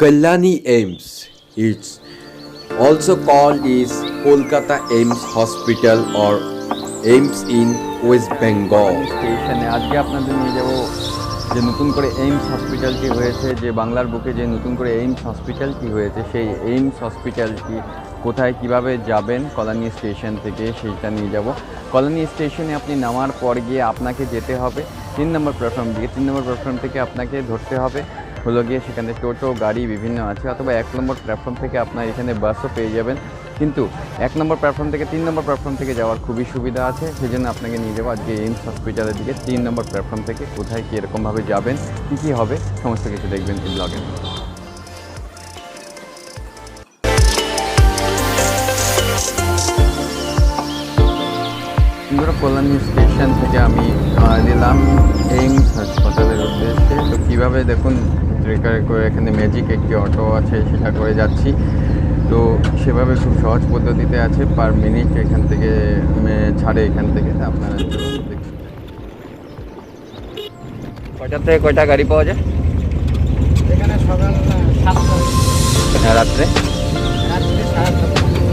Kalyani Ames. It's also called is Kolkata Ames Hospital or Ames in West Bengal. স্টেশনে আজকে আপনাদের নিয়ে যাব যে নতুন করে এইমস হসপিটালটি হয়েছে, যে বাংলার বুকে যে নতুন করে এইমস হসপিটালটি হয়েছে, সেই এইমস হসপিটালটি কোথায় কীভাবে যাবেন কলোনি স্টেশন থেকে সেইটা নিয়ে যাব কলোনি স্টেশনে আপনি নামার পর গিয়ে আপনাকে যেতে হবে তিন নম্বর প্ল্যাটফর্ম দিকে তিন নম্বর প্ল্যাটফর্ম থেকে আপনাকে ধরতে হবে হলো গিয়ে সেখানে টোটো, গাড়ি বিভিন্ন আছে, অথবা এক নম্বর প্ল্যাটফর্ম থেকে আপনার এখানে বাসও পেয়ে যাবেন। কিন্তু এক নম্বর প্ল্যাটফর্ম থেকে, তিন নম্বর প্ল্যাটফর্ম থেকে যাওয়ার খুবই সুবিধা আছে। সেই জন্য আপনাকে নিয়ে যাব আজকে এইমস হসপিটালের দিকে। তিন নম্বর প্ল্যাটফর্ম থেকে কোথায় কী এরকমভাবে যাবেন, কী কী হবে, সমস্ত কিছু দেখবেন এই ব্লগে কল্যাণী স্টেশন থেকে আমি নিলাম, এইমস হাসপাতালের উদ্দেশ্যে। তো কীভাবে দেখুন ট্রেকারে করে এখানে ম্যাজিক একটি অটো আছে সেটা করে যাচ্ছি। তো সেভাবে খুব সহজ পদ্ধতিতে আছে পার মিনিট এখান থেকে ছাড়ে এখান থেকে আপনারা। কয়টা থেকে কয়টা গাড়ি পাওয়া যায়? এখানে সকাল সাতটা। হ্যাঁ রাত্রে?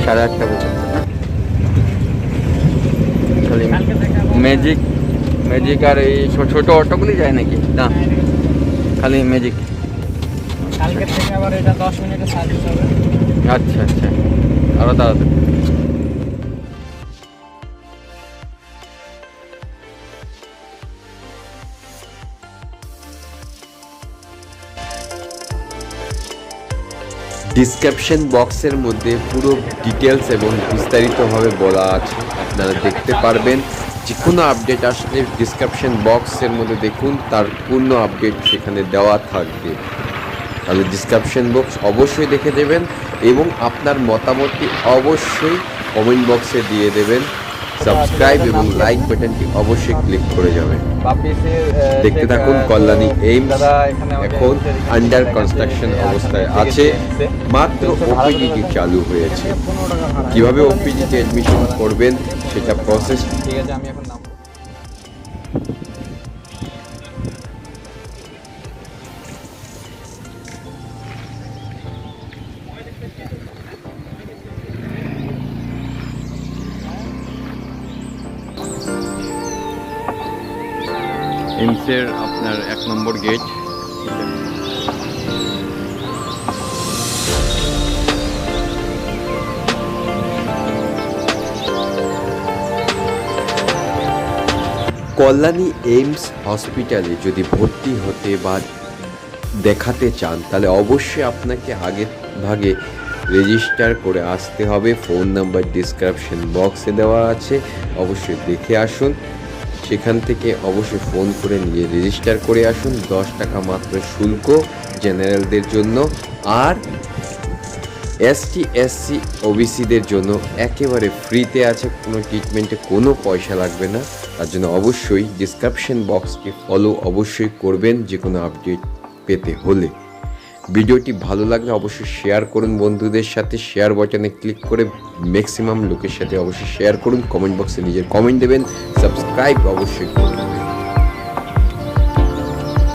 সাড়ে আটটা পর্যন্ত। ম্যাজিক ম্যাজিক আর এই ছোট অটোগুলি যায় নাকি? না। খালি ম্যাজিক কালকে থেকে আবার এটা দশ মিনিটে সার্ভিস হবে। আচ্ছা আচ্ছা। আরও তাড়াতাড়ি। ডিসক্রিপশন বক্সের মধ্যে পুরো ডিটেলস এবং বিস্তারিতভাবে বলা আছে। আপনারা দেখতে পারবেন। যে কোনো আপডেট আসলে ডিসক্রিপশন বক্সের মধ্যে দেখুন তার পূর্ণ আপডেট সেখানে দেওয়া থাকবে। তাহলে ডিসক্রিপশন বক্স অবশ্যই দেখে দেবেন এবং আপনার মতামতটি অবশ্যই কমেন্ট বক্সে দিয়ে দেবেন। সাবস্ক্রাইব এবং লাইক বাটনটি অবশ্যই ক্লিক করে যাবেন। দেখতে থাকুন কল্যাণী এইমস এখন আন্ডার কনস্ট্রাকশন অবস্থায় আছে। মাত্র ওপিডিটি চালু হয়েছে। কীভাবে ওপিডিতে অ্যাডমিশন করবেন সেটা প্রসেস ঠিক আছে, আমি এখন এমসের আপনার এক নম্বর গেট। কল্যাণী এইমস হসপিটালে যদি ভর্তি হতে বা দেখাতে চান, তাহলে অবশ্যই আপনাকে আগে ভাগে রেজিস্টার করে আসতে হবে। ফোন নাম্বার, ডিসক্রিপশন বক্সে দেওয়া আছে। অবশ্যই দেখে আসুন। সেখান থেকে অবশ্যই ফোন করে নিয়ে রেজিস্টার করে আসুন। দশ টাকা মাত্র শুল্ক জেনারেলদের জন্য। আর এসটি এসসি ওবিসিদের জন্য একেবারে ফ্রিতে আছে। কোনো ট্রিটমেন্টে কোনো পয়সা লাগবে না। তার জন্য অবশ্যই ডিসক্রিপশন বক্সকে ফলো অবশ্যই করবেন যে কোনো আপডেট পেতে হলে। ভিডিওটি ভালো লাগলে অবশ্যই শেয়ার করুন বন্ধুদের সাথে, শেয়ার বাটনে ক্লিক করে ম্যাক্সিমাম লোকের সাথে অবশ্যই শেয়ার করুন। কমেন্ট বক্সে নিজের কমেন্ট দেবেন সাবস্ক্রাইব অবশ্যই করবেন